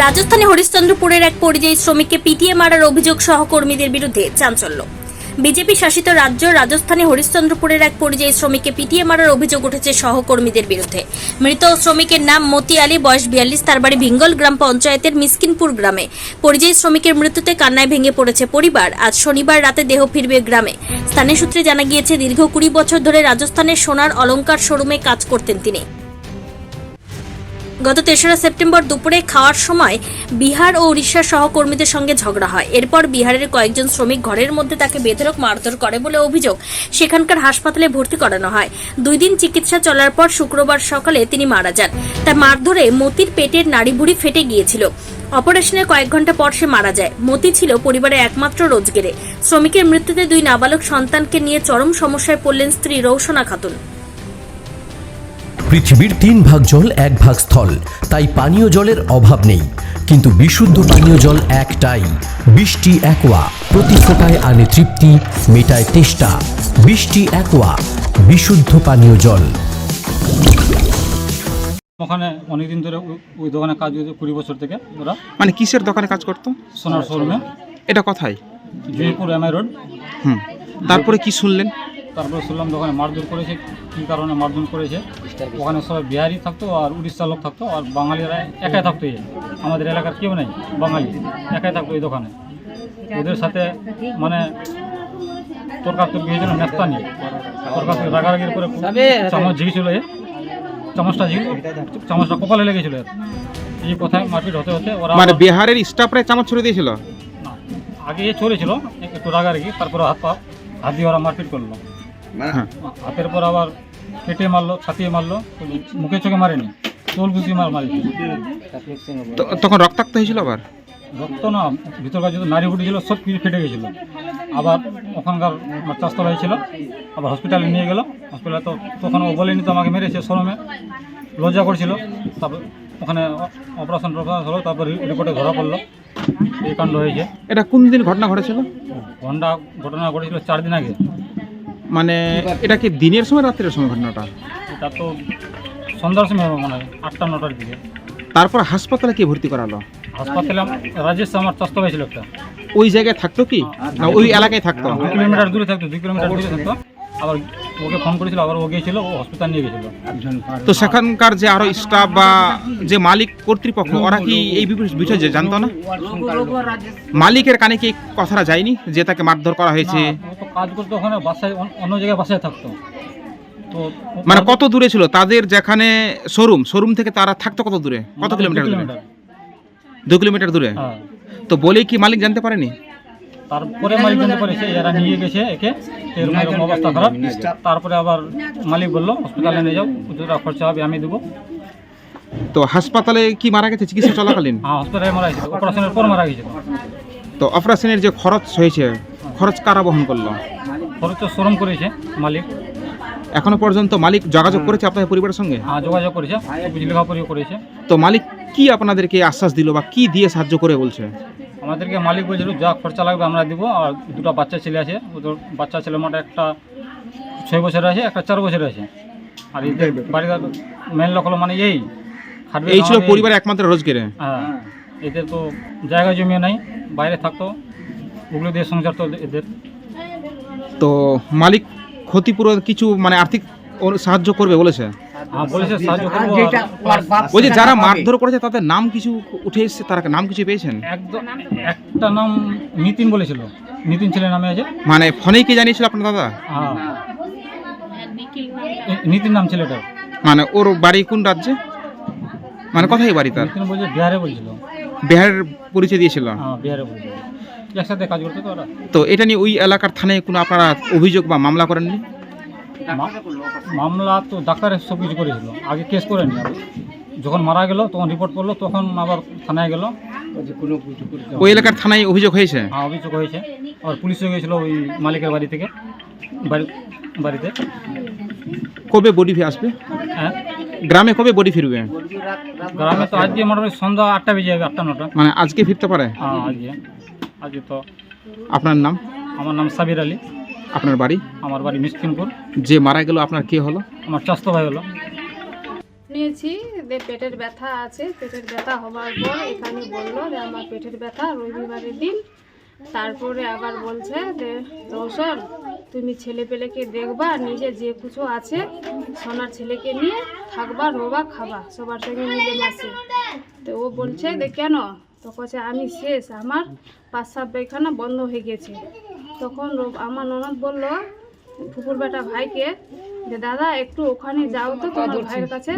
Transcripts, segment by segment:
রাজস্থানে হরিশ্চন্দ্রপুরের এক পরিযায়ী শ্রমিককে পিটিয়ে মারার অভিযোগ সহকর্মীদের বিরুদ্ধে চাঞ্চল্য। বিজেপি শাসিত রাজ্য রাজস্থানে হরিশ্চন্দ্রপুরের এক পরিযায়ী শ্রমিককে পিটিয়ে মারার অভিযোগ উঠেছে সহকর্মীদের বিরুদ্ধে। মৃত শ্রমিকের নাম মতি আলী, বয়স বিয়াল্লিশ, তার বাড়ি ভিঙ্গল গ্রাম পঞ্চায়েতের মিসকিনপুর গ্রামে। পরিযায়ী শ্রমিকের মৃত্যুতে কান্নায় ভেঙে পড়েছে পরিবার। আজ শনিবার রাতে দেহ ফিরবে গ্রামে। স্থানীয় সূত্রে জানা গিয়েছে, দীর্ঘ কুড়ি বছর ধরে রাজস্থানের সোনার অলঙ্কার শোরুমে কাজ করতেন তিনি। গত তেসরা সেপ্টেম্বর দুপুরে খাওয়ার সময় বিহার ও উড়িষ্যার সহকর্মীদের সঙ্গে ঝগড়া হয়। এরপর বিহারের কয়েকজন শ্রমিক ঘরের মধ্যে তাকে বেধরক মারধর করে বলে অভিযোগ সেখানকার হাসপাতালে ভর্তি করানো হয়। দুই দিন চিকিৎসা চলার পর শুক্রবার সকালে তিনি মারা যান। তার মারধরে মতির পেটের নাড়িভুড়ি ফেটে গিয়েছিল। অপারেশনের কয়েক ঘণ্টা পর সে মারা যায়। মতি ছিল পরিবারের একমাত্র রোজগেরে। শ্রমিকের মৃত্যুতে দুই নাবালক সন্তানকে নিয়ে চরম সমস্যায় পড়লেন স্ত্রী রৌশনা খাতুন। পৃথিবীর তিন ভাগ জল এক ভাগ স্থল। তাই পানীয় জলের অভাব নেই। কিন্তু বিশুদ্ধ পানীয় জল একটাই। বৃষ্টি একোয়া। প্রতি ফোটায় আনে তৃপ্তি মেটায় তেষ্টা। বৃষ্টি একোয়া। বিশুদ্ধ পানীয় জল। ওখানে অনেকদিন ধরে ওই- দোকানে কাজ করছে কুড়ি বছর থেকে ওরা। মানে কিসের দোকানে কাজ করতো? সোনার শোরুমে। এটা কথাই জয়পুর এমআই রোড। হুম। তারপরে কি শুনলেন? তারপরে শুনলাম দোকানে মারধর করেছে কী কারণে মারধর করেছে? ওখানে সবাই বিহারি থাকতো আর উড়িষ্যার লোক থাকতো আর বাঙালিরা একাই থাকতো এই আমাদের এলাকার কেউ নেই বাঙালি একাই থাকতো এই দোকানে। ওদের সাথে মানে তরকার তর্কি হয়েছিল নেস্তা নিয়ে তরকার তর্কি রাগারাগির করে চামচ ঝিঁকেছিল এ। চামচটা ঝিঁকে চামচটা কপালে লেগেছিল এর। এই কথায় মারপিট হতে হতে ওরা মানে বিহারের স্টাফরা চামচ ছুড়ে দিয়েছিল? আগে এ চলেছিল একটু রাগারাগি তারপরে হাত পা হাত দিয়ে ওরা মারপিট করল। হাতের পর আবার কেটে মারলো ছাতিয়ে মারলো মুখে চোখে মারেনি চোল গুছিয়ে মার মারি তখন রক্তাক্ত হয়েছিল আবার? রক্ত না ভিতরকার যত নারী ফুটি সব কিছু ফেটে গেছিল। আবার ওখানকার চাষতলা হয়েছিল আবার হসপিটালে নিয়ে গেল। হসপিটালে তো তখন ও বলেনি তো আমাকে মেরেছে শরমে লজ্জা করছিল। তারপর ওখানে অপারেশন টপারেশন হলো তারপর রিপোর্টে ধরা পড়ল। এই কাণ্ড হয়েছে। এটা কোন দিন ঘটনা ঘটেছিল? ঘণ্টা ঘটনা ঘটেছিল চার দিন আগে। মানে এটা কি দিনের সময় রাত্রের সময় ঘটনাটা? এটা তো সন্ধ্যার সময় হবে মনে হয় আটটা নটার দিকে। তারপর হাসপাতালে কি ভর্তি করালো? হাসপাতালে রাজেশ আমার চস্ত হয়েছিল একটা। ওই জায়গায় থাকতো কি? না ওই এলাকায় থাকতো? দু কিলোমিটার দূরে থাকতো দুই কিলোমিটার দূরে থাকতো। আবার ওকে ফোন করেছিল আবার ও গিয়েছিল ও হসপিটাল নিয়ে গেছিল তো সেখানকার যে আরও স্টাফ বা যে মালিক কর্তৃপক্ষ ওরা কি এই বিষয়- জানতো না? মালিকের কানে কি কথাটা যায়নি যে তাকে মারধর করা হয়েছে? তো কাজ করতো ওখানে বাসায় অন্য জায়গায় বাসায় থাকতো। তো মানে কত দূরে ছিল? তাদের যেখানে শোরুম শোরুম থেকে তারা থাকতো কত দূরে? কত কিলোমিটার দূরে? দু কিলোমিটার দূরে? হ্যাঁ। তো বলে কি মালিক জানতে পারেনি? তারপরে মালিক জানতে পারেছে এরা নিয়ে গেছে একে এরকম এরকম অবস্থা খারাপ। তারপরে আবার মালিক বলল হসপিটালে নিয়ে যাও যতটা খরচা হবে আমি দেবো। তো হাসপাতালে কি মারা গেছে? চিকিৎসা চলাকালীন? হ্যাঁ হসপিটালে মারা গেছে অপারেশনের পর মারা গেছে। তো অপারেশনের যে খরচ হয়েছে খরচ কারা বহন করল? খরচ তো শ্রম করেছে মালিক। এখনও পর্যন্ত মালিক যোগাযোগ করেছে আপনাদের পরিবারের সঙ্গে? হ্যাঁ যোগাযোগ করেছে লেখাপড়িও করেছে। তো মালিক কি আপনাদেরকে আশ্বাস দিল বা কি দিয়ে সাহায্য করে বলছে? আমাদেরকে মালিক বলছিল যা খরচা লাগবে আমরা দিব। আর দুটো বাচ্চা ছেলে আছে ওদের বাচ্চা ছেলে মোটা একটা ছয় বছর আছে একটা চার বছর আছে। আর এদের বাড়িতে মেন লোক হলো মানে এই। খাটবে এই ছিল পরিবারের একমাত্র রোজগারে। হ্যাঁ এদের তো জায়গা জমিও নাই বাইরে থাকতো ওগুলো দিয়ে সংসার তো এদের। তো মালিক ক্ষতিপূরণ কিছু মানে আর্থিক সাহায্য করবে বলেছে? ওই যে যারা মারধর করেছে তাদের নাম কিছু উঠে এসেছে? তারা নাম কিছু পেয়েছেন? একদম একটা নাম নিতিন বলেছিল। নিতিন ছেলে নামে আছে। মানে ফোনেই কি জানিয়েছিল আপনার দাদা? হ্যাঁ। নিতিন নাম ছেলেটার মানে ওর বাড়ি কোন রাজ্যে? মানে কোথায় বাড়ি তার। নিতিন বলছে বিহারে বলছিল। বিহারের পরিচয় দিয়েছিল? হ্যাঁ বিহারে বলছিল। একসাথে কাজ করতো তো ওরা। তো এটা নিয়ে ওই এলাকার থানায় কোনো আপনারা অভিযোগ বা মামলা করেননি? মামলা তো ডাক্তার সব কিছু করেছিল। আগে কেস করেনি আবার। যখন মারা গেল তখন রিপোর্ট করল তখন আবার থানায় গেল। ওই এলাকার থানায় অভিযোগ হয়েছে? হ্যাঁ অভিযোগ হয়েছে। আর পুলিশও গিয়েছিল ওই মালিকের বাড়ি থেকে। বাড়ি বাড়িতে। কবে বডি আসবে? হ্যাঁ। গ্রামে কবে বডি ফিরবে? গ্রামে তো আজকে মোটামুটি সন্ধ্যা আটটা বেজে যাবে আটটা নটা। মানে আজকে ফিরতে পারে? হ্যাঁ আজকে। আজকে তো আপনার নাম? আমার নাম সাবির আলী। আপনার বাড়ি? আমার বাড়ি মিসকিনপুর যে মারা গেল আপনার কে হলো? আমার চাস্ত ভাই হলো। নিয়েছি যে পেটের ব্যথা আছে পেটের ব্যথা হওয়ার পর এখানে বলল যে আমার পেটের ব্যথা রবিবারের দিন। তারপরে আবার বলছে যে রৌশন তুমি ছেলে পেলেকে দেখবা নিজে যে কিছু আছে সোনার ছেলেকে নিয়ে থাকবা রোবা খাবা সবার সঙ্গে মিলে মাসে। তো ও বলছে যে কেন? তো কছে আমি শেষ আমার পাঁচসাপ পায়খানা বন্ধ হয়ে গেছে। তখন আমার ননদ বলল ফুপুর বেটা ভাইকে যে দাদা একটু ওখানে যাও তো তোমার ভাইয়ের কাছে।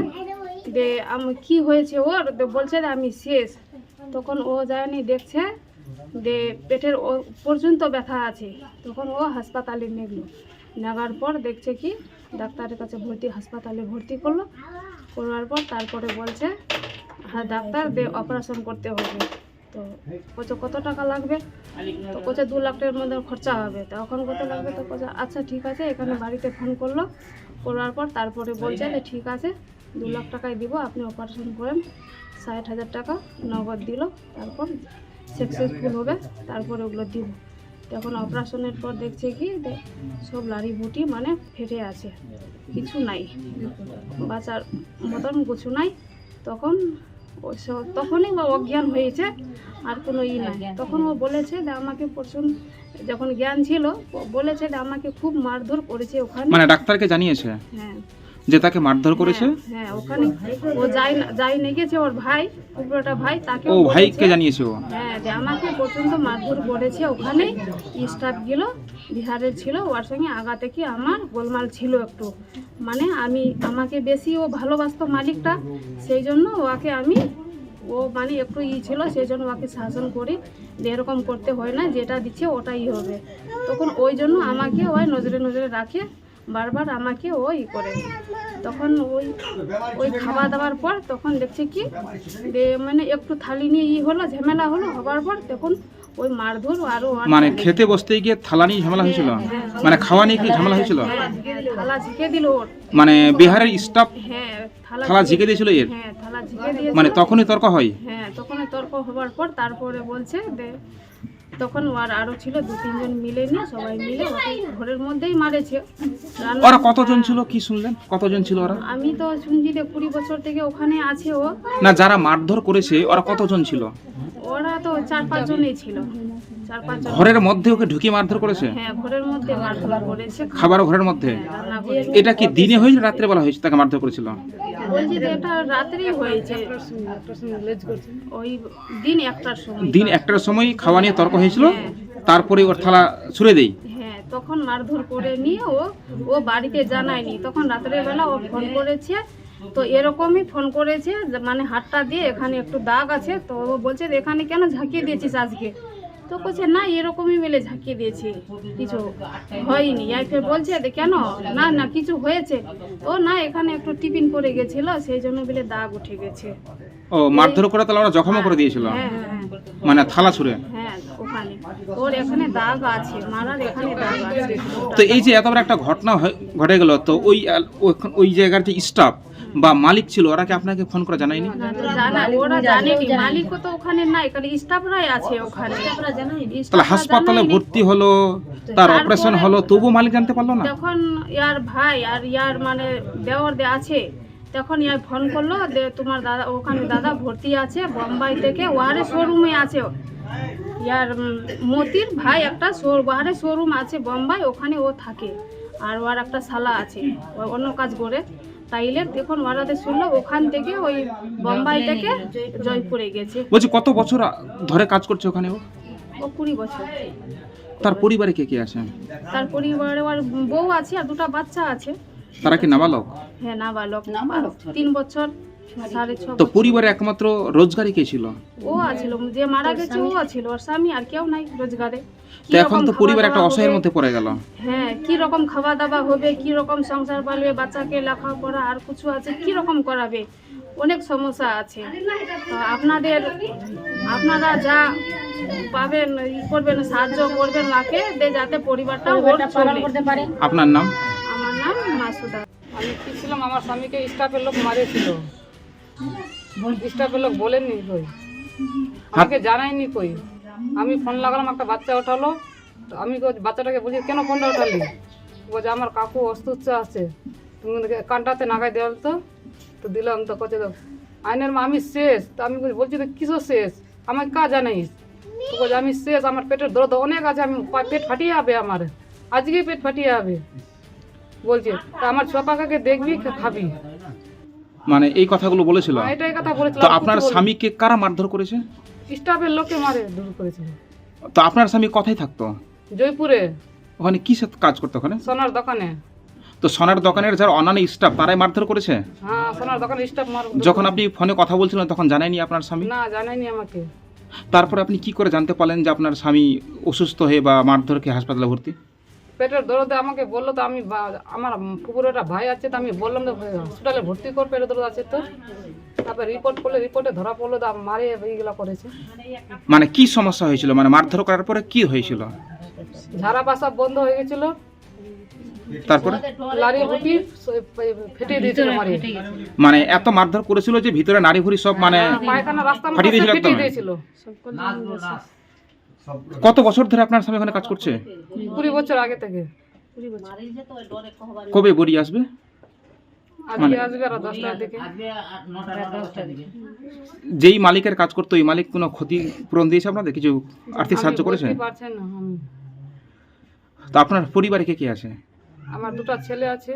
যে আমি কি হয়েছে ওর? তো বলছে যে আমি শেষ। তখন ও যায়নি দেখছে যে পেটের ও পর্যন্ত ব্যথা আছে। তখন ও হাসপাতালে নেগলো নেগার পর দেখছে কি ডাক্তারের কাছে ভর্তি হাসপাতালে ভর্তি করল। করার পর তারপরে বলছে হ্যাঁ ডাক্তার দে অপারেশন করতে হবে। তো বলছে, কত টাকা লাগবে? তো বলছে, দু লাখ টাকার মধ্যে খরচা হবে। তখন কত লাগবে? তো বলছে আচ্ছা ঠিক আছে। এখানে বাড়িতে ফোন করল। করার পর তারপরে বলছে যে, ঠিক আছে, দু লাখ টাকায় দিব, আপনি অপারেশন করেন। ষাট হাজার টাকা নগদ দিল, তারপর সাকসেসফুল হবে, তারপরে ওগুলো দিব। তখন অপারেশনের পর দেখছে কি সব লাড়ি বুটি মানে ফেটে আছে, কিছু নাই। বাঁচার মতন কিছু নাই। তখন তখনই ও অজ্ঞান হয়েছে আর কোনো ই নাই। তখন ও বলেছে যে আমাকে প্রচুর যখন জ্ঞান ছিল বলেছে যে আমাকে খুব মারধর করেছে ওখানে। মানে ডাক্তারকে জানিয়েছে? হ্যাঁ। যে তাকে মারধর করেছে? হ্যাঁ, হ্যাঁ ওখানে ও যাই যাই নিয়ে গেছে ওর ভাই উপরটা ভাই তাকে ও ভাইকে জানিয়েছে ও? হ্যাঁ যে আমাকে পর্যন্ত মারধর করেছে ওখানে। স্টাফগুলো বিহারের ছিল ওর সঙ্গে আগা থেকে আমার গোলমাল ছিল একটু। মানে আমি আমাকে বেশি ও ভালোবাসতো মালিকটা সেই জন্য ওকে আমি ও মানে একটু ই ছিল সেই জন্য ওকে শাসন করি। যে এরকম করতে হয় না যেটা দিচ্ছে ওটাই হবে। তখন ওই জন্য আমাকে ওই নজরে নজরে রাখে। বারবার আমাকে ওই করে। তখন ওই ওই খাওয়া দাওয়ার পর তখন দেখছে কি যে মানে একটু থালি নিয়ে ই হলো ঝামেলা হলো হবার পর তখন ওই মারধর আরও মানে খেতে বসতে গিয়ে থালা নিয়ে ঝামেলা হয়েছিল? মানে খাওয়া নিয়ে কি ঝামেলা হয়েছিল? হ্যাঁ, থালা ঝিকে দিল ওর। মানে বিহারের স্টাফ হ্যাঁ থালা থালা ঝিকে দিয়েছিল এর? হ্যাঁ থালা ঝিকে মানে তখনই তর্ক হয়? হ্যাঁ তখন ওই তর্ক হবার পর তারপরে বলছে তখন ওর আরও ছিল দু তিনজন মিলে নিয়ে সবাই মিলে ওকে ঘরের মধ্যেই মারেছে। ওরা কতজন ছিল কি শুনলেন? কতজন ছিল ওরা? আমি তো শুনছি যে কুড়ি বছর থেকে ওখানে আছে ও। না যারা মারধর করেছে ওরা কতজন ছিল? ওরা তো চার পাঁচ জনই ছিল। চার পাঁচ ঘরের মধ্যে ওকে ঢুকিয়ে মারধর করেছে? হ্যাঁ ঘরের মধ্যে মারধর করেছে। খাবার ঘরের মধ্যে? এটা কি দিনে হয়েছে রাত্রে বেলা হয়েছে তাকে মারধর করেছিল? বলছি যে এটা রাত্রেই হয়েছে। ওই দিন একটার সময়। দিন একটার সময় খাওয়া নিয়ে তর্ক হয়েছিল? তারপরে ওর থালা ছুড়ে দেই? হ্যাঁ তখন মারধর করে নিয়ে ও ও বাড়িতে জানায়নি। তখন রাতের বেলা ও ফোন করেছে। তো এরকমই ফোন করেছে মানে হাতটা দিয়ে এখানে একটু দাগ আছে। তো ও বলছে যে এখানে কেন ঝাঁকিয়ে দিয়েছিস আজকে? তো বলছে না এরকমই মেলে ঝাঁকিয়ে দিয়েছি। কিছু হয়নি। আর ফের বলছে কেন? না না কিছু হয়েছে। ও না এখানে একটু টিফিন পড়ে গেছিল সেই জন্য বলে দাগ উঠে গেছে। ও মারধর করে তাহলে ওরা জখমও করে দিয়েছিল? হ্যাঁ হ্যাঁ মানে থালা ছুড়ে? হ্যাঁ ওখানে। ওর এখানে দাগ আছে মারার এখানে দাগ আছে। তো এই যে এত বড় একটা ঘটনা ঘটে গেল তো ওই ওই- ওই জায়গার যে স্টাফ বা মালিক ছিল ওরা কি আপনাকে ফোন করে জানায়নি? জানা ওরা জানেনি। মালিকও তো ওখানে নাই কারণ স্টাফরাই আছে ওখানে। তাহলে হাসপাতালে ভর্তি হলো তার অপারেশন হলো তবু মালিক জানতে পারল না? যখন ইয়ার ভাই আর ইয়ার মানে দেওয়ার দে আছে তখন ইয়ার ফোন করল যে তোমার দাদা ওখানে দাদা ভর্তি আছে বোম্বাই থেকে ওয়ারে শোরুমে আছে। ইয়ার মতির ভাই একটা শোর ওয়ারে শোরুম আছে বোম্বাই ওখানে ও থাকে। আর ওর একটা শালা আছে ও অন্য কাজ করে। তাইলে দেখুন ওরাতে শুনলো ওখান থেকে ওই বোম্বাই থেকে জয়পুরে গেছে। বলছি কত বছর ধরে কাজ করছে ওখানে ও? ও কুড়ি বছর। তার পরিবারে কে কে আছে? তার পরিবারে ওর বউ আছে আর দুটো বাচ্চা আছে। তারা কি নাবালক? হ্যাঁ নাবালক। তিন বছর। তো পরিবারে একমাত্র রোজগারই কে ছিল? ও আছিল যে মারা গেছে ও আছিল ওর স্বামী আর কেউ নাই রোজগারে। তো এখন তো পরিবার একটা অসহায়ের মধ্যে পড়ে গেল। হ্যাঁ কি রকম খাওয়া দাওয়া হবে কি রকম সংসার পালবে বাচ্চাকে লেখাপড়া আর কিছু আছে কি রকম করাবে? অনেক সমস্যা আছে। তো আপনাদের আপনারা যা পাবেন ই করবেন সাহায্য করবেন মাকে যাতে পরিবারটা। আপনার নাম? আমার নাম মাসুদা। আমি কি ছিলাম? আমার স্বামীকে স্টাফের লোক মারেছিল। স্টাফের লোক বলেননি কই? আমাকে জানায়নি কই? আমি ফোন লাগালাম একটা বাচ্চা ওঠালো। তো আমি বাচ্চাটাকে বলছি কেন ফোনটা ওঠালি? বলছে আমার কাকু অসুস্থ আছে। তুমি কানটাতে নাগাই দেওয়াল তো? তো দিলাম তো কচে তো আইনের মা আমি শেষ। তো আমি বলছি- তো কিসও শেষ? আমাকে কা জানাইস? তো বলছে আমি শেষ আমার পেটের দরদ অনেক আছে আমি পেট ফাটিয়ে যাবে আমার। আজকেই পেট ফাটিয়ে যাবে বলছে তা আমার ছোয়া পাকাকে দেখবি খাবি? মানে এই কথাগুলো বলেছিল। এটাই কথা তো আপনার স্বামীকে কারা মারধর করেছে? স্টাফের লোকে মারে দূর করেছিল। তো আপনার স্বামী কথাই থাকতো? জয়পুরে। ওখানে কি কাজ করতো ওখানে? সোনার দোকানে। তো সোনার দোকানের যারা অন্যান্য স্টাফ তারাই মারধর করেছে? হ্যাঁ সোনার দোকানে স্টাফ মার যখন আপনি ফোনে কথা বলছিলেন তখন জানায়নি আপনার স্বামী? না জানায়নি আমাকে। তারপর আপনি কি করে জানতে পারলেন যে আপনার স্বামী অসুস্থ হয়ে বা মারধর খেয়ে হাসপাতালে ভর্তি? পেটের দরদে আমাকে বলল তো আমি আমার পুকুরে একটা ভাই আছে তো আমি বললাম তো হসপিটালে ভর্তি কর পেটের দরদ আছে তো তারপর রিপোর্ট করলে রিপোর্টে ধরা পড়ল তো মারে এইগুলো করেছে। মানে কি সমস্যা হয়েছিল? মানে মারধর করার পরে কি হয়েছিল? ঝাড়া পাশা বন্ধ হয়ে গেছিল। তারপরে? লারি বুটি ফেটে দিয়েছিল মারি। মানে এত মারধর করেছিল যে ভিতরে নারী ভুড়ি সব মানে পায়খানা রাস্তা ফাটিয়ে ফেটে দিয়েছিল। কত বছর ধরে আপনার স্বামী ওখানে কাজ করছে? কুড়ি বছর আগে থেকে। কবে বড়ি আসবে? আর যেই মালিকের কাজ করতো ওই মালিক কোনো ক্ষতি পূরণ দিয়েছে আপনাদের? কিছু আর্থিক সাহায্য করেছে? বুঝতে না আমি। তো আপনার পরিবারে কে কে আছে? আমার দুটো ছেলে আছে।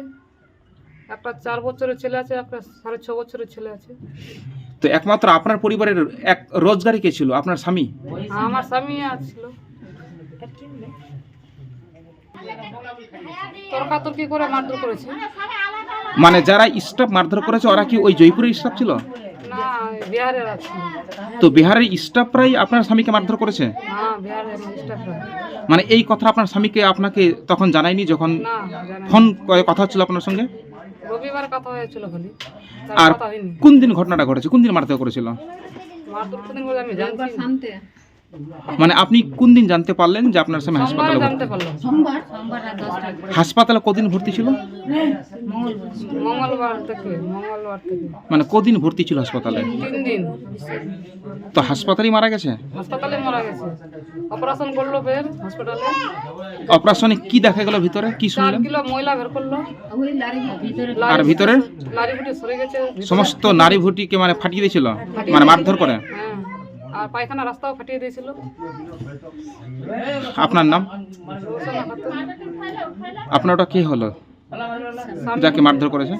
একটা চার বছরের ছেলে আছে একটা সাড়ে ছ বছরের ছেলে আছে। তো একমাত্র আপনার পরিবারের এক রোজগারই কে ছিল? আপনার স্বামী? আমার স্বামী আছিল। তর্কাতর্কি করে মারধর করেছে। মানে যারা স্টাফ মারধর করেছে ওরা কি ওই জয়পুরের স্টাফ ছিল? তো বিহারের স্টাফরাই আপনার স্বামীকে মারধর করেছে? মানে এই কথা আপনার স্বামীকে আপনাকে তখন জানায়নি যখন ফোন কথা হচ্ছিল আপনার সঙ্গে? রবিবার কথা হয়েছিল খালি। তার আর কথা হয়নি। কোন দিন ঘটনাটা ঘটেছে? কোন দিন মারতে করেছিল? মারধর কোনদিন বলে আমি জানছি। মানে আপনি কোন দিন জানতে পারলেন যে আপনার স্বামী হাসপাতালে? হাসপাতালে কদিন ভর্তি ছিল? মঙ্গলবার থেকে মঙ্গলবার থেকে। মানে কদিন ভর্তি ছিল হাসপাতালে? তো হাসপাতালেই মারা গেছে? হাসপাতালে মারা গেছে। অপারেশন করল ফের হসপিটালে অপারেশনে কি দেখা গেল ভিতরে? কি শুনলেন? ময়লা বের করল। আর ভিতরে লারি বুটি সরে গেছে। ভিতরে। সমস্ত নারী ভুটিকে মানে ফাটিয়ে দিয়েছিল? মানে মারধর করে? হ্যাঁ। আর পায়খানা রাস্তাও ফাটিয়ে দিয়েছিল। আপনার নাম? আপনার ওটা কে হলো? যাকে মারধর করেছে?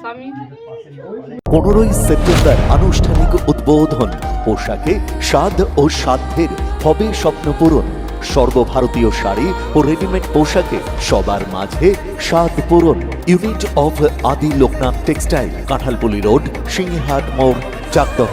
পনেরোই সেপ্টেম্বর আনুষ্ঠানিক উদ্বোধন। পোশাকে স্বাদ ও সাধ্যের হবে স্বপ্ন পূরণ। সর্বভারতীয় শাড়ি ও রেডিমেড পোশাকে সবার মাঝে স্বাদ পূরণ। Unit of Adi Loknath textile Kanthalpuli road Singhat মোড় Chakdah